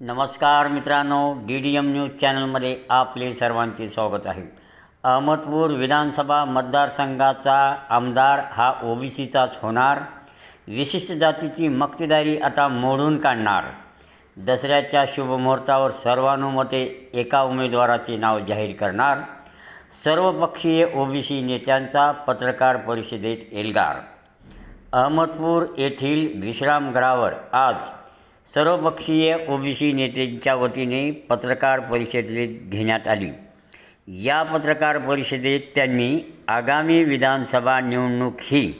नमस्कार मित्रांनो D D M news चॅनलमध्ये आपले सर्वांचे स्वागत आहे. अहमदपूर विधानसभा मतदारसंघाचा आमदार हा ओबीसीचाच होणार. विशिष्ट जातीची मक्तेदारी आता मोडून काढणार. दसऱ्याच्या शुभमुहूर्तावर सर्वानुमते एका उमेदवाराचे नाव जाहीर करणार. सर्वपक्षीय ओबीसी नेत्यांचा पत्रकार परिषदेत एल्गार. अहमदपूर येथील विश्रामगृहावर आज सर्वपक्षीय ओबीसी नेत्यांच्या वतीने पत्रकार परिषद घेण्यात आली. या पत्रकार परिषदेत त्यांनी आगामी विधानसभा निवडणूक ही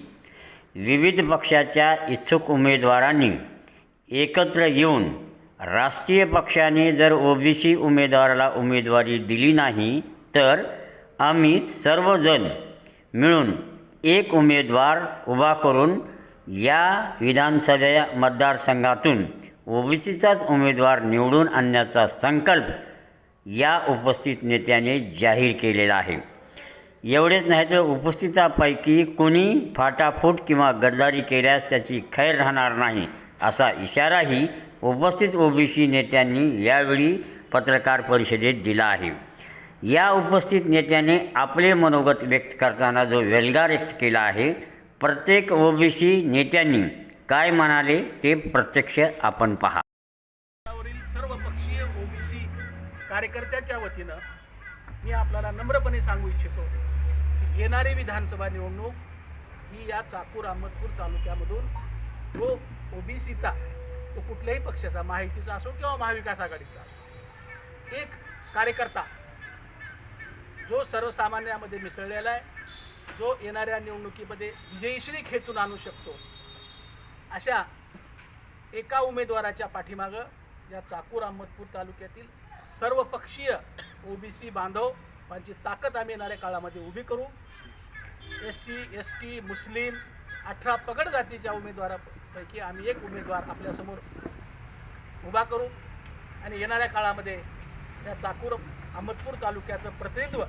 विविध पक्षाच्या इच्छुक उमेदवारांनी एकत्र येऊन राष्ट्रीय पक्षाने जर ओबीसी उमेदवाराला उमेदवारी दिली नाही तर आम्ही सर्वजण मिळून एक उमेदवार उभा करून या विधानसभा मतदारसंघातून ओबीसीचाच उमेदवार निवडून आणण्याचा संकल्प या उपस्थित नेत्याने जाहीर केलेला आहे. एवढेच नाही तर उपस्थितापैकी कोणी फाटाफूट किंवा गद्दारी केल्यास त्याची खैर राहणार नाही असा इशाराही उपस्थित ओबीसी नेत्यांनी यावेळी पत्रकार परिषदेत दिला आहे. या उपस्थित नेत्याने आपले मनोगत व्यक्त करताना जो वेल्गार व्यक्त केला आहे प्रत्येक ओबीसी नेत्यांनी काय म्हणाले ते प्रत्यक्ष आपण पहा. सर्व पक्षीय ओबीसी कार्यकर्त्यांच्या वतीनं मी आपल्याला नम्रपणे सांगू इच्छितो येणारी विधानसभा निवडणूक ही या चाकूर अहमदपूर तालुक्यामधून जो ओबीसीचा तो कुठल्याही पक्षाचा माहितीचा असो किंवा महाविकास आघाडीचा असो एक कार्यकर्ता जो सर्वसामान्यामध्ये मिसळलेला आहे जो येणाऱ्या निवडणुकीमध्ये विजयश्री खेचून आणू शकतो अशा एका उमेदवाराच्या पाठीमागं या चाकूर अहमदपूर तालुक्यातील सर्वपक्षीय ओबीसी बांधव यांची ताकद आम्ही येणाऱ्या काळामध्ये उभी करू. एस सी एस टी मुस्लिम अठरा पगड जातीच्या उमेदवारापैकी आम्ही एक उमेदवार आपल्यासमोर उभा करू. आणि येणाऱ्या काळामध्ये या चाकूर अहमदपूर तालुक्याचं प्रतिनिधित्व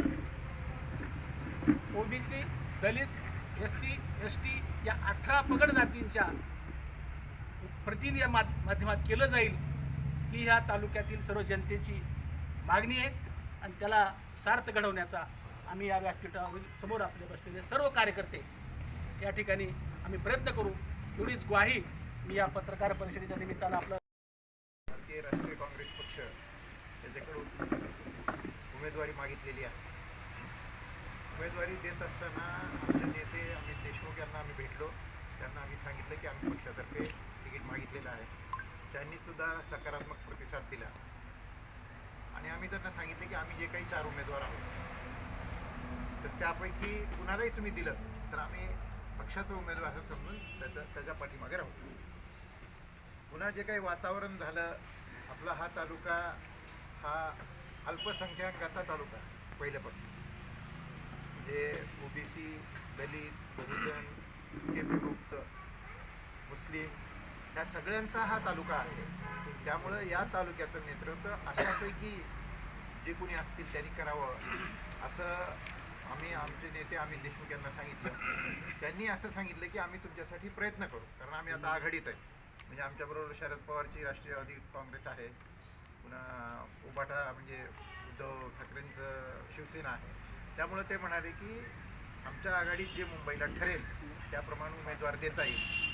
OBC Dalit S C S T या अठरा पगड जातींच्या प्रतिनिधी या माध्यमात केलं जाईल ही ह्या तालुक्यातील सर्व जनतेची मागणी आहे. आणि त्याला सार्थ घडवण्याचा आम्ही या व्यासपीठावरील समोर आपले बसलेले सर्व कार्यकर्ते या ठिकाणी आम्ही प्रयत्न करू. एवढीच ग्वाही मी या पत्रकार परिषदेच्या निमित्तानं आपलं भारतीय राष्ट्रीय काँग्रेस पक्ष याच्याकडून उमेदवारी मागितलेली आहे. उमेदवारी देत असताना आमचे नेते अमित देशमुख यांना आम्ही भेटलो. त्यांना आम्ही सांगितलं की आम्ही पक्षातर्फे तिकीट मागितलेलं आहे. त्यांनीसुद्धा सकारात्मक प्रतिसाद दिला. आणि आम्ही त्यांना सांगितलं की आम्ही जे काही चार उमेदवार आहोत तर त्यापैकी कुणालाही तुम्ही दिलं तर आम्ही पक्षाचा उमेदवार असं समजून त्याच्या त्याच्या पाठीमागे राहू. पुन्हा जे काही वातावरण झालं आपला हा तालुका हा अल्पसंख्याकाचा तालुका पहिल्यापासून. म्हणजे ओबीसी दलित बहुजन केपीमुक्त मुस्लिम या सगळ्यांचा हा तालुका आहे. त्यामुळं या तालुक्याचं नेतृत्व अशापैकी जे कोणी असतील त्यांनी करावं असं आम्ही आमचे नेते अमित देशमुख यांना सांगितलं. त्यांनी असं सांगितलं की आम्ही तुमच्यासाठी प्रयत्न करू कारण आम्ही आता आघाडीत आहे. म्हणजे आमच्याबरोबर शरद पवारची राष्ट्रीयवादी काँग्रेस आहे. पुन्हा उबाटा म्हणजे उद्धव ठाकरेंचं शिवसेना आहे. त्यामुळं ते म्हणाले की आमच्या आघाडीत जे मुंबईला ठरेल त्याप्रमाणे उमेदवार देता येईल.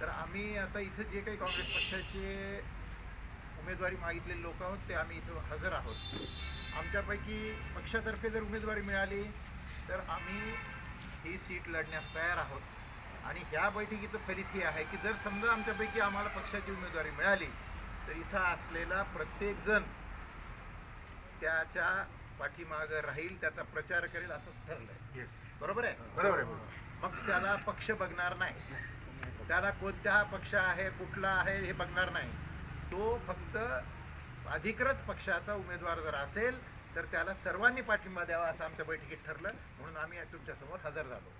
तर आम्ही आता इथं जे काही काँग्रेस पक्षाचे उमेदवारी मागितलेले लोक आहोत ते आम्ही इथं हजर आहोत. आमच्यापैकी पक्षातर्फे जर उमेदवारी मिळाली तर आम्ही ही सीट लढण्यास तयार आहोत. आणि ह्या बैठकीचं फलित हे आहे की जर समजा आमच्यापैकी आम्हाला पक्षाची उमेदवारी मिळाली तर इथं असलेला प्रत्येकजण त्याच्या पाठीमागं राहील त्याचा प्रचार करेल असंच ठरलं आहे बरोबर आहे? बरोबर आहे मग त्याला पक्ष बघणार नाही. त्याला कोणता पक्ष आहे कुठला आहे हे बघणार नाही. तो फक्त अधिकृत पक्षाचा उमेदवार जर असेल तर त्याला सर्वांनी पाठिंबा द्यावा असं आमच्या बैठकीत ठरलं. म्हणून आम्ही तुमच्यासमोर हजर झालो.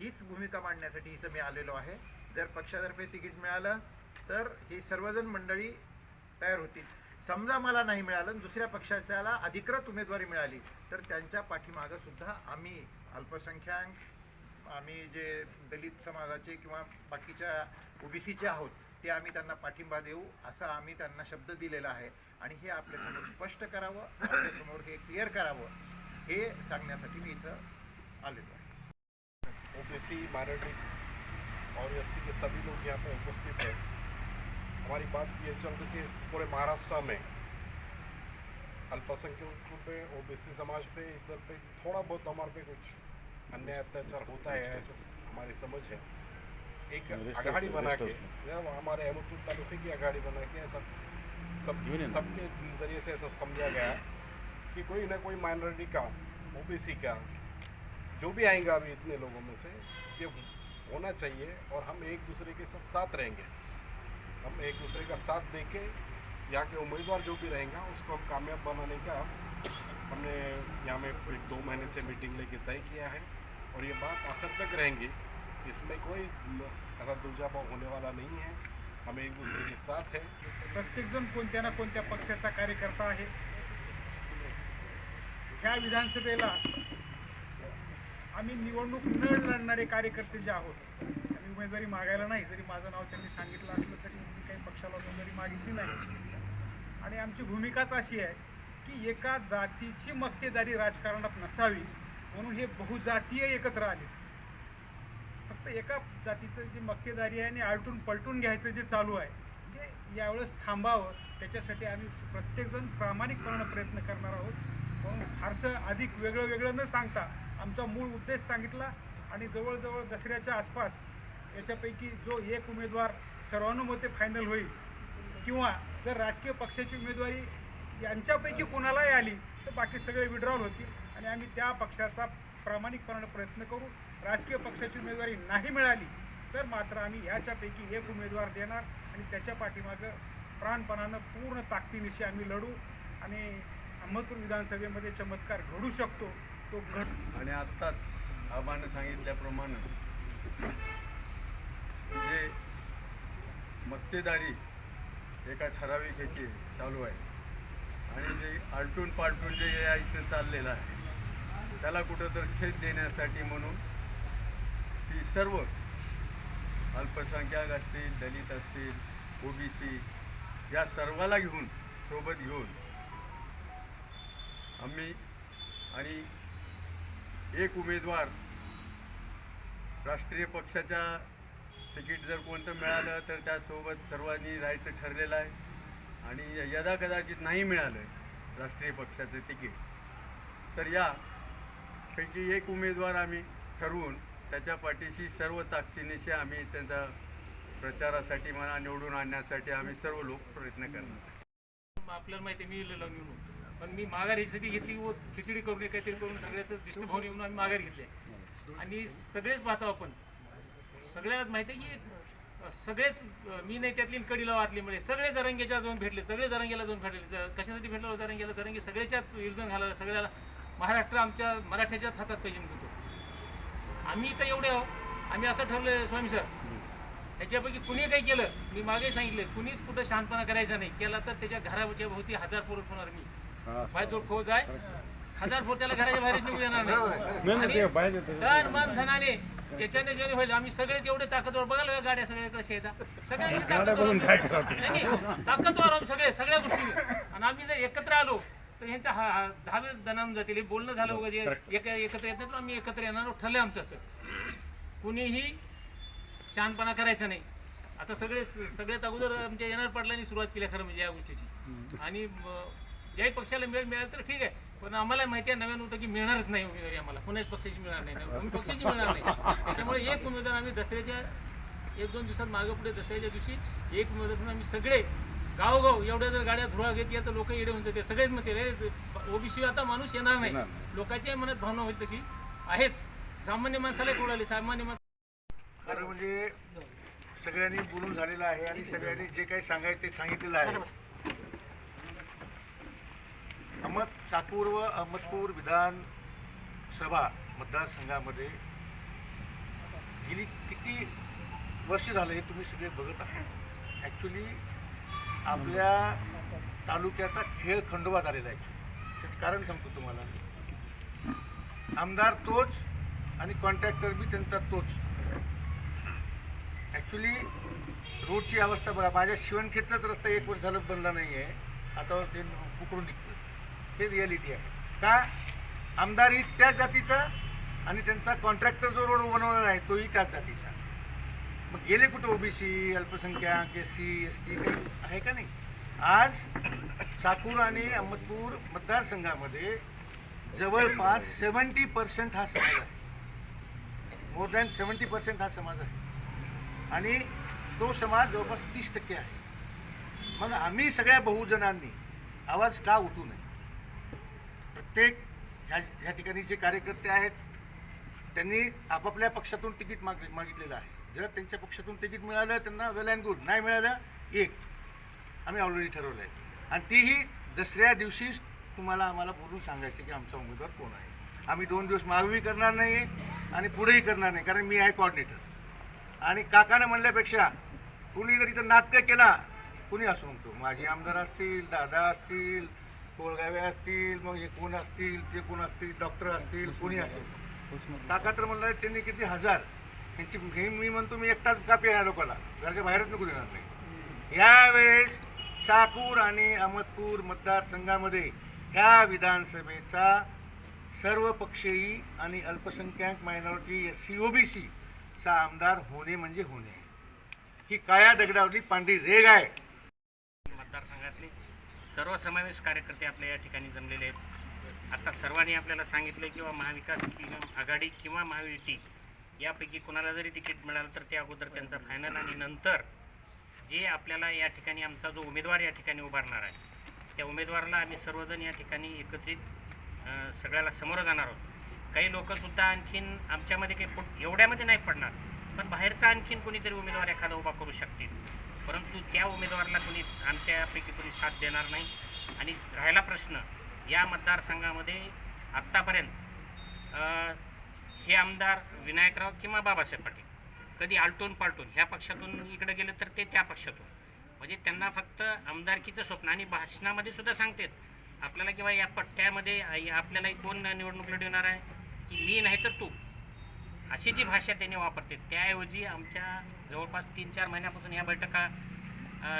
हीच भूमिका मांडण्यासाठी इथं मी आलेलो आहे. जर पक्षातर्फे तिकीट मिळालं तर ही सर्वजण मंडळी तयार होतील. समजा मला नाही मिळालं दुसऱ्या पक्षाच्याला अधिकृत उमेदवारी मिळाली तर त्यांच्या पाठीमागं सुद्धा आम्ही अल्पसंख्याक आम्ही जे दलित समाजाचे किंवा बाकीच्या ओबीसीचे आहोत ते आम्ही त्यांना पाठिंबा देऊ असा आम्ही त्यांना शब्द दिलेला आहे. आणि हे आपल्यासमोर स्पष्ट करावं आपल्यासमोर हे क्लिअर करावं हे सांगण्यासाठी मी इथं आलेलो आहे. ओबीसी माइनॉरिटी और एस के सभी लोग यहाँ पे उपस्थित हैं। हमारी बात ये चल रही थी पूरे महाराष्ट्र में। अल्पसंख्यकों पे ओबीसी समाज पे इधर पे थोड़ा बहुत हमारे पे कुछ अन्याय अत्याचार होता है ऐसा हमारी समझ है। एक अघाड़ी बना के हमारे अहमदपुर तालुके की अघाड़ी बना के ऐसा सब सबके ज़रिए से ऐसा समझा गया कि कोई ना कोई माइनॉरिटी का ओबीसी का जो भी आएँगे अभी इतने लोगों में से ये होना चाहिए और हम एक दूसरे के सब साथ रहेंगे। हम एक दूसरे का साथ दे के यहाँ के उम्मीदवार जो भी रहेंगे उसको हम कामयाब बनाने का हमने यहाँ में एक दो महीने से मीटिंग लेके तय किया है। और ये बात आखिर तक रहेंगी इसमें कोई ऐसा दुर्जाभाव होने वाला नहीं है। हमें एक दूसरे के साथ है। प्रत्येकजण कोणत्या ना कोणत्या पक्षाचा कार्यकर्ता आहे? ह्या विधानसभेला आम्ही निवडणूक न लढणारे कार्यकर्ते जे आहोत आम्ही उमेदवारी मागायला नाही. जरी माझं नाव त्यांनी सांगितलं असलं तरी मी काही पक्षाला उमेदवारी मागितली नाही. आणि आमची भूमिकाच अशी आहे की एका जातीची मक्तेदारी राजकारणात नसावी म्हणून हे बहुजातीय एकत्र आले. फक्त एका जातीचं जी मक्तेदारी आहे आणि आलटून पलटून घ्यायचं जे चालू आहे ते यावेळेस थांबावं. त्याच्यासाठी आम्ही प्रत्येकजण प्रामाणिकपणे प्रयत्न करणार आहोत. म्हणून फारसं अधिक वेगळं वेगळं न सांगता आमचा मूळ उद्देश सांगितला आणि जवळजवळ दसऱ्याच्या आसपास याच्यापैकी जो एक उमेदवार सर्वानुमते फायनल होईल किंवा जर राजकीय पक्षाची उमेदवारी यांच्यापैकी कोणालाही आली तर बाकी सगळे विड्रॉल होतील. आणि आम्ही त्या पक्षाचा प्रामाणिकपणाने प्रयत्न करू. राजकीय पक्षाची उमेदवारी नाही मिळाली तर मात्र आम्ही ह्याच्यापैकी एक उमेदवार देणार आणि त्याच्या पाठीमागं प्राणपणानं पूर्ण ताकदीनिशी आम्ही लढू आणि अहमदपूर विधानसभेमध्ये चमत्कार घडू शकतो. तो घड आणि आत्ताच आबानं सांगितल्याप्रमाणे जे मक्तेदारी एका ठराविक ह्याची चालू आहे. आणि जे आलटून पालटून जे यायचं चाललेलं आहे त्याला कुठं तर छेद देण्यासाठी म्हणून ती सर्व अल्पसंख्याक असतील दलित असतील ओबीसी या सर्वाला घेऊन सोबत घेऊन आम्ही आणि एक उमेदवार राष्ट्रीय पक्षाच्या तिकीट जर कोणतं मिळालं तर त्यासोबत सर्वांनी राहायचं ठरलेलं आहे. आणि यदा कदाचित नाही मिळालं राष्ट्रीय पक्षाचं तिकीट तर यापैकी एक उमेदवार आम्ही ठरवून त्याच्या पाठीशी सर्व ताकदीनिशी आम्ही त्यांचा प्रचारासाठी म्हणा निवडून आणण्यासाठी आम्ही सर्व लोक प्रयत्न करणार आपल्याला माहिती मी निवडून पण मी माघारीसाठी घेतली व खिचडी करून काहीतरी करून सगळ्याच डिस्टर्ब होऊन येऊन आम्ही माघार घेतली आणि सगळेच पाहतो आपण सगळ्यात माहिती आहे की सगळेच मी नाही त्यातली कडीला वाचली म्हणजे सगळे जरंगेच्या जाऊन भेटले सगळे जरंगेला जाऊन भेटले. कशासाठी भेटलो? जरंगेला जरंगे सगळ्याच्यात विरजन घालायला सगळ्याला महाराष्ट्र आमच्या मराठ्याच्याच हातात पाहिजे म्हणतो आम्ही तर एवढे आहो. आम्ही असं ठरलं स्वामी सर ह्याच्यापैकी कुणी काही केलं? मी मागे सांगितलं कुणीच कुठं शांतपणा करायचा नाही. केला तर त्याच्या घराच्या भोवती हजार पोरं ठेवणार मी. माझ्याजवळ फौज आहे. हजार पोर त्याला घराच्या बाहेर निघू देणार नाही. मन धनाने त्याच्याने जरी होईल आम्ही सगळेच एवढे ताकदवर बघायला गाड्या सगळ्या कशा येतात सगळ्यांनी ताकदवर नाही, नाही, ताकदवर आम्ही सगळे सगळ्या गोष्टी. आणि आम्ही जर एकत्र आलो तर ह्यांचा हा हा दहावे दनाम जातील. हे बोलणं झालं वगैरे एक एकत्र येत नाही पण आम्ही एकत्र येणार ठरलं आमचं असं. कुणीही शहाणपणा करायचा नाही. आता सगळे सगळ्यात अगोदर आमच्या येणार पाटलांनी सुरुवात केली खरं म्हणजे या गोष्टीची. आणि म, ज्याही पक्षाला मिळेल मिळालं तर ठीक आहे. पण आम्हाला माहिती आहे नव्यानं होतं की मिळणारच नाही उमेदवारी आम्हाला. कुणाच पक्षाची मिळणार नाही आम्ही पक्षाची मिळणार नाही. त्याच्यामुळे एक उमेदवार आम्ही दसऱ्याच्या एक दोन दिवसात मागं पुढे दसऱ्याच्या दिवशी एक उमेदवार म्हणून आम्ही सगळे गावोगाव एवढ्या जर गाड्या धुळा घेतल्या तर लोक येडे म्हणतात ते सगळेच म्हणते रे ओबीसी आता माणूस येणार नाही. लोकांच्या मनात भावना होईल तशी. आहेच. सामान्य माणसाला कोणाली सामान्य माणसं खरं म्हणजे सगळ्यांनी बोलून झालेलं आहे आणि सगळ्यांनी जे काही सांगायचं ते सांगितलेलं आहे. अहमद चाकूर व अहमदपूर विधानसभा मतदारसंघामध्ये गेली किती वर्ष झालं हे तुम्ही सगळे बघत आहात? ॲक्च्युली आपल्या तालुक्याचा खेळ खंडोबा झालेला ॲक्च्युली त्याचं कारण सांगतो तुम्हाला. आमदार तोच आणि कॉन्ट्रॅक्टर बी त्यांचा तोच. ॲक्च्युली रोडची अवस्था बघा. माझ्या शिवणखेतचाच रस्ता एक वर्ष झालं बनला नाही आहे आता ते उकरून निघतो हे रिॲलिटी आहे. का? आमदार ही त्याच जातीचा आणि त्यांचा कॉन्ट्रॅक्टर जो रोड बनवणार आहे तोही त्याच जातीचा. मग गेले कुठं ओबीसी अल्पसंख्याक एस सी एस टी काही आहे का नाही? आज चाकूर आणि अहमदपूर मतदारसंघामध्ये जवळपास सेवन्टी पर्सेंट हा समाज आहे. मोर दॅन सेवन्टी पर्सेंट हा समाज आहे. आणि तो समाज जवळपास तीस टक्के आहे. मग आम्ही सगळ्या बहुजनांनी आवाज का उठू नये? प्रत्येक ह्या ह्या ठिकाणी जे कार्यकर्ते आहेत त्यांनी आपापल्या पक्षातून तिकीट माग मागितलेलं आहे. जर त्यांच्या पक्षातून तिकीट मिळालं त्यांना वेल अँड गुड नाही मिळालं एक. आम्ही ऑलरेडी ठरवलं आहे आणि तीही दसऱ्या दिवशीच तुम्हाला आम्हाला बोलून सांगायचं की आमचा उमेदवार कोण आहे. आम्ही दोन दिवस मागवी करणार नाही आणि पुढेही करणार नाही कारण मी आहे कॉर्डिनेटर आणि काकानं म्हणल्यापेक्षा कुणी जर इथं नाटकं केला कुणी असू म्हणतो माझे आमदार असतील दादा असतील कोळगावे असतील मग हे कोण असतील ते कोण असतील डॉक्टर असतील कोणी असेल काका तर म्हणलं त्यांनी किती हजार? यांची हे मी म्हणतो मी एकटाच कापी आहे या लोकांना घरच्या बाहेरच नको देणार नाही यावेळेस चाकूर आणि अहमदपूर मतदारसंघामध्ये ह्या विधानसभेचा सर्वपक्षीय आणि अल्पसंख्याक minority S C O B सीचा आमदार होणे म्हणजे होणे. ही काळ्या दगडावरली पांढरी रेग आहे. मतदारसंघातले. सर्वसमावेश कार्यकर्ते आपल्या या ठिकाणी जमलेले आहेत. आता सर्वांनी आपल्याला सांगितलं किंवा महाविकास किंवा आघाडी किंवा महायुती यापैकी कोणाला जरी तिकीट मिळालं तर ते अगोदर त्यांचा फायनल आणि नंतर जे आपल्याला या ठिकाणी आमचा जो उमेदवार या ठिकाणी उभारणार आहे त्या उमेदवाराला आम्ही सर्वजण या ठिकाणी एकत्रित सगळ्याला समोरं जाणार आहोत. काही लोकंसुद्धा आणखीन आमच्यामध्ये काही फुट एवढ्यामध्ये नाही पडणार पण बाहेरचा आणखीन कोणीतरी उमेदवार एखादा उभा करू शकतील. परंतु त्या उमेदवाराला कोणी आमच्यापैकी कोणी साथ देणार नाही. आणि राहिला प्रश्न या मतदारसंघामध्ये आत्तापर्यंत हे आमदार विनायकराव किंवा बाबासाहेब पाटील कधी आलटून पालटून ह्या पक्षातून इकडे गेले तर ते त्या पक्षातून. म्हणजे त्यांना फक्त आमदारकीचं स्वप्न आणि भाषणामध्ये सुद्धा सांगतात. आपल्याला किंवा या पट्ट्यामध्ये आपल्याला कोण निवडणूक लढवणार आहे की मी नाही तर तू. अशी जी भाषा त्यांनी वापरते त्याऐवजी आमच्या जवळपास तीन चार महिन्यापासून या बैठका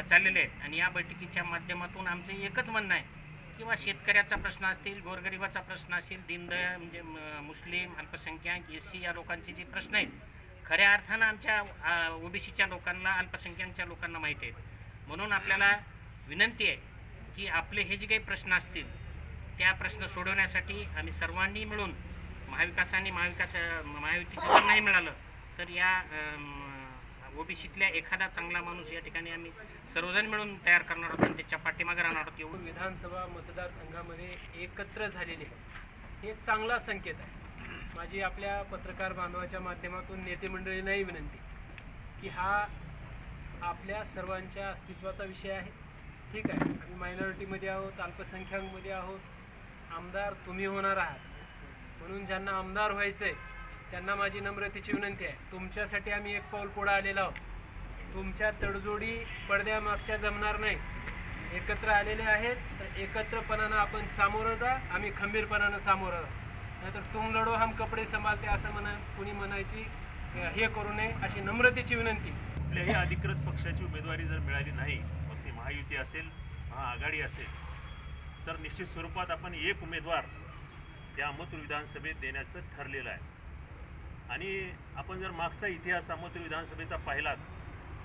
चाललेल्या आहेत. आणि या बैठकीच्या माध्यमातून आमचं एकच म्हणणं आहे किंवा शेतकऱ्याचा प्रश्न असतील गोरगरिबाचा प्रश्न असेल दीनदयाळ म्हणजे म- मुस्लिम अल्पसंख्याक एस सी या लोकांचे जे प्रश्न आहेत खऱ्या अर्थानं आमच्या ओबीसीच्या लोकांना अल्पसंख्याकच्या लोकांना माहिती आहेत. म्हणून आपल्याला विनंती आहे की आपले हे जे काही प्रश्न असतील त्या प्रश्न सोडवण्यासाठी आम्ही सर्वांनी मिळून महाविकासाने महाविकास महायुतीचं जर नाही मिळालं तर या ओबीसीतल्या एखादा चांगला माणूस या ठिकाणी आम्ही सर्वजण मिळून तयार करणार आहोत आणि त्याच्या पाठीमागे राहणार आहोत एवढं. विधानसभा मतदारसंघामध्ये एकत्र झालेले हे एक चांगला संकेत आहे. माझी आपल्या पत्रकार बांधवाच्या माध्यमातून नेते मंडळींनाही विनंती की हा आपल्या सर्वांच्या अस्तित्वाचा विषय आहे. ठीक आहे आम्ही मायनॉरिटीमध्ये आहोत अल्पसंख्याकमध्ये आहोत. आमदार तुम्ही होणार आहात. म्हणून ज्यांना आमदार व्हायचं आहे त्यांना माझी नम्रतेची विनंती आहे. तुमच्यासाठी आम्ही एक पाऊल पुढं आलेलो आहोत. तुमच्या तडजोडी पडद्यामागच्या जमणार नाही. एकत्र आलेले आहेत तर एकत्रपणानं आपण सामोरं जा आम्ही खंबीरपणानं सामोरं जा. नाहीतर तुम लढो हम कपडे सांभाळते असं म्हणा कुणी म्हणायची हे करू नये अशी नम्रतेची विनंती. कुठल्याही अधिकृत पक्षाची उमेदवारी जर मिळाली नाही मग ती महायुती असेल महाआघाडी असेल तर निश्चित स्वरूपात आपण एक उमेदवार त्या अहमदपूर विधानसभेत देण्याचं ठरलेलं आहे. आणि आपण जर मागचा इतिहास अहमदपूर विधानसभेचा पाहिलात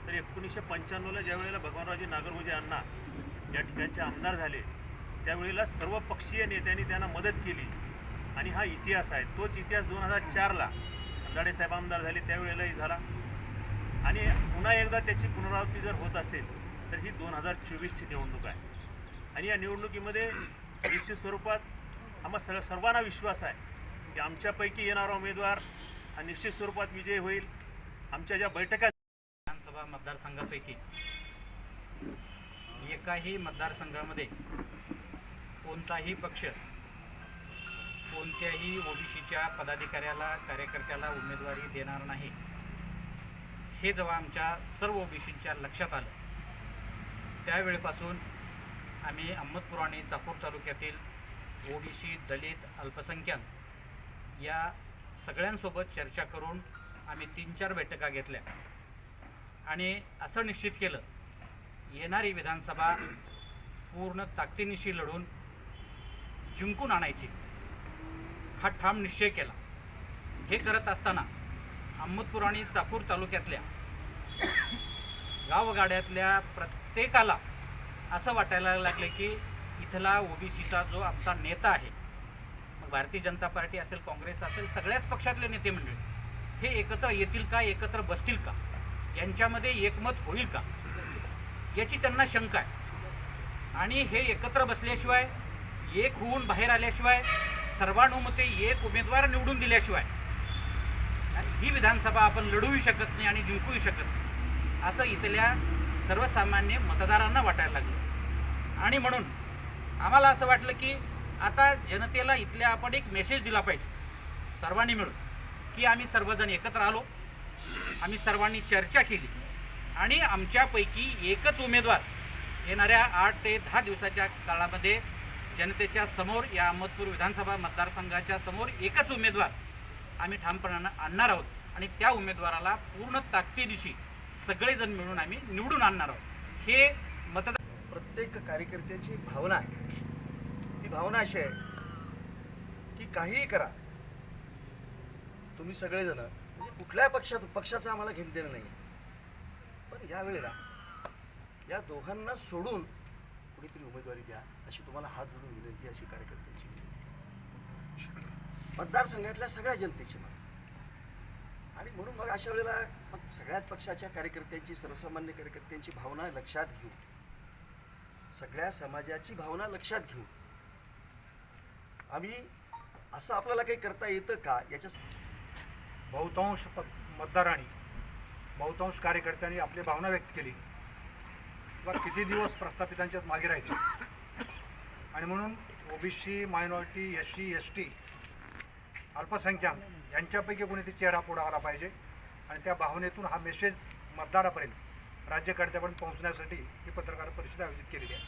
तर एकोणीसशे पंच्याण्णवला ज्या वेळेला भगवानरावजी अण्णा या ठिकाणचे आमदार झाले त्यावेळेला सर्व पक्षीय नेत्यांनी त्यांना मदत केली. आणि हा इतिहास आहे. तोच इतिहास दोन हजार चारला अंधाडे साहेब आमदार झाले त्यावेळेलाही झाला. आणि पुन्हा एकदा त्याची पुनरावृत्ती जर होत असेल तर ही दोन हजार चोवीसची निवडणूक आहे. आणि या निवडणुकीमध्ये निश्चित स्वरूपात आम्हा सग सर्वांना विश्वास आहे की आमच्यापैकी येणारा उमेदवार हा निश्चित स्वरूपात विजयी होईल. आमच्या ज्या बैठका विधानसभा मतदारसंघापैकी एकाही मतदारसंघामध्ये कोणताही पक्ष कोणत्याही ओबीसीच्या पदाधिकाऱ्याला कार्यकर्त्याला उमेदवारी देणार नाही. हे जेव्हा आमच्या सर्व ओबीसींच्या लक्षात आलं त्यावेळेपासून आम्ही अहमदपूर आणि चाकूर तालुक्यातील ओबीसी दलित अल्पसंख्याक या सगळ्यांसोबत चर्चा करून आम्ही तीन चार बैठका घेतल्या. आणि असं निश्चित केलं येणारी विधानसभा पूर्ण ताकदीनिशी लढून जिंकून आणायची. हा ठाम निश्चय केला. हे करत असताना अहमदपूर आणि चाकूर तालुक्यातल्या गावगाड्यातल्या प्रत्येकाला असं वाटायला लागले की इथला ओबीसीचा जो आमचा नेता आहे मग भारतीय जनता पार्टी असेल काँग्रेस असेल सगळ्याच पक्षातले नेते मंडळी हे एकत्र येतील का एकत्र बसतील का? यांच्यामध्ये एकमत होईल का? याची त्यांना शंका आहे. आणि हे एकत्र बसल्याशिवाय एक होऊन बाहेर आल्याशिवाय सर्वानुमते एक उमेदवार निवडून दिल्याशिवाय ही विधानसभा आपण लढूही शकत नाही आणि जिंकूही शकत नाही. असं इथल्या सर्वसामान्य मतदारांना वाटायला लागलं. आणि म्हणून आम्हाला असं वाटलं की आता जनतेला इथल्या आपण एक मेसेज दिला पाहिजे. सर्वांनी मिळून की आम्ही सर्वजण एकत्र आलो. आम्ही सर्वांनी चर्चा केली. आणि आमच्यापैकी एकच उमेदवार येणाऱ्या आठ ते दहा दिवसाच्या काळामध्ये जनतेच्या समोर या अहमदपूर विधानसभा मतदारसंघाच्या समोर एकच उमेदवार आम्ही ठामपणानं आणणार आहोत. आणि त्या उमेदवाराला पूर्ण ताकदीनिशी सगळेजण मिळून आम्ही निवडून आणणार आहोत. हे मतदार प्रत्येक कार्यकर्त्याची भावना आहे. ती भावना अशी आहे की काहीही करा. तुम्ही सगळेजण म्हणजे कुठल्या पक्षात पक्षाचं आम्हाला घेणं देणं नाही आहे पण यावेळेला या दोघांना सोडून कुणीतरी उमेदवारी द्या अशी तुम्हाला हात जोडून विनंती अशी कार्यकर्त्यांची विनंती मतदारसंघातल्या सगळ्या जनतेची मागणी आणि म्हणून मग अशा वेळेला मग सगळ्याच पक्षाच्या कार्यकर्त्यांची सर्वसामान्य कार्यकर्त्यांची भावना लक्षात घेऊन सगळ्या समाजाची भावना लक्षात घेऊ आम्ही असं आपल्याला काही करता येतं का? याच्या बहुतांश प मतदारांनी बहुतांश कार्यकर्त्यांनी आपली भावना व्यक्त केली. किंवा किती दिवस प्रस्थापितांच्याच मागे राहायचे? आणि म्हणून OBC minority S C S T अल्पसंख्याक यांच्यापैकी कोणी ते चेहरा पुढे आला पाहिजे. आणि त्या भावनेतून हा मेसेज मतदारापर्यंत राज्यकर्त्यापर्यंत पोहोचण्यासाठी ही पत्रकार परिषद आयोजित केलेली आहे.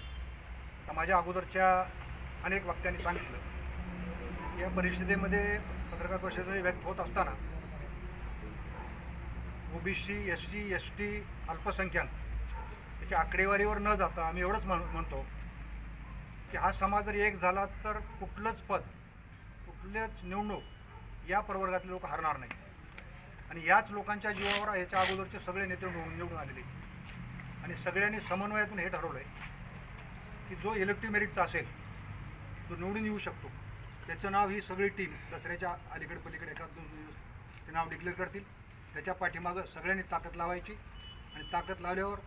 तर माझ्या अगोदरच्या अनेक वक्त्यांनी सांगितलं या परिषदेमध्ये पत्रकार परिषदेमध्ये व्यक्त होत असताना OBC S C S T अल्पसंख्याक याच्या आकडेवारीवर न जाता आम्ही एवढंच म्हण म्हणतो की हा समाज जर एक झाला तर कुठलंच पद कुठलेच निवडणूक या प्रवर्गातले लोक हरणार नाही. आणि याच लोकांच्या जीवावर याच्या अगोदरचे सगळे नेते निवडून निवडून आलेले आणि सगळ्यांनी समन्वयातून हे ठरवलं आहे की जो इलेक्टिव्ह मेरिटचा असेल तो निवडून येऊ शकतो त्याचं नाव ही सगळी टीम दसऱ्याच्या अलीकडे पलीकडे एखाद दोन दिवस ते नाव डिक्लेअर करतील. त्याच्या पाठीमागं सगळ्यांनी ताकद लावायची आणि ताकद लावल्यावर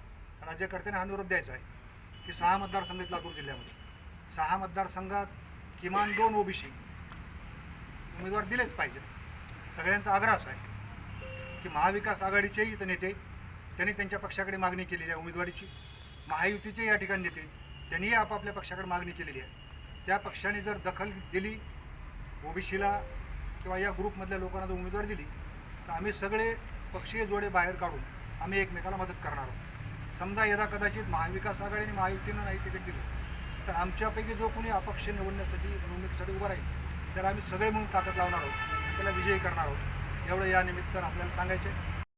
राज्यकर्त्यांना हा निरोप द्यायचा आहे की सहा मतदारसंघ आहेत लातूर जिल्ह्यामध्ये. सहा मतदारसंघात किमान दोन ओबीसी उमेदवार दिलेच पाहिजेत. सगळ्यांचा आग्रह असा आहे की महाविकास आघाडीचेही तर नेते त्यांनी त्यांच्या पक्षाकडे मागणी केलेली आहे उमेदवारीची. महायुतीचे या ठिकाणी नेते त्यांनीही आपापल्या पक्षाकडे मागणी केलेली आहे. त्या पक्षाने जर दखल दिली ओबीसीला किंवा या ग्रुपमधल्या लोकांना जर उमेदवार दिली तर आम्ही सगळे पक्षीय जोडे बाहेर काढून आम्ही एकमेकाला मदत करणार आहोत. समजा यदा कदाचित महाविकास आघाडीने आणि महायुतीनं नाही तिकीट दिलं तर आमच्यापैकी जो कोणी अपक्ष निवडण्यासाठी निवडणुकीसाठी उभा राहील तर आम्ही सगळे म्हणून ताकद लावणार आहोत त्याला विजयी करणार आहोत. एवढं या निमित्तानं आपल्याला सांगायचं आहे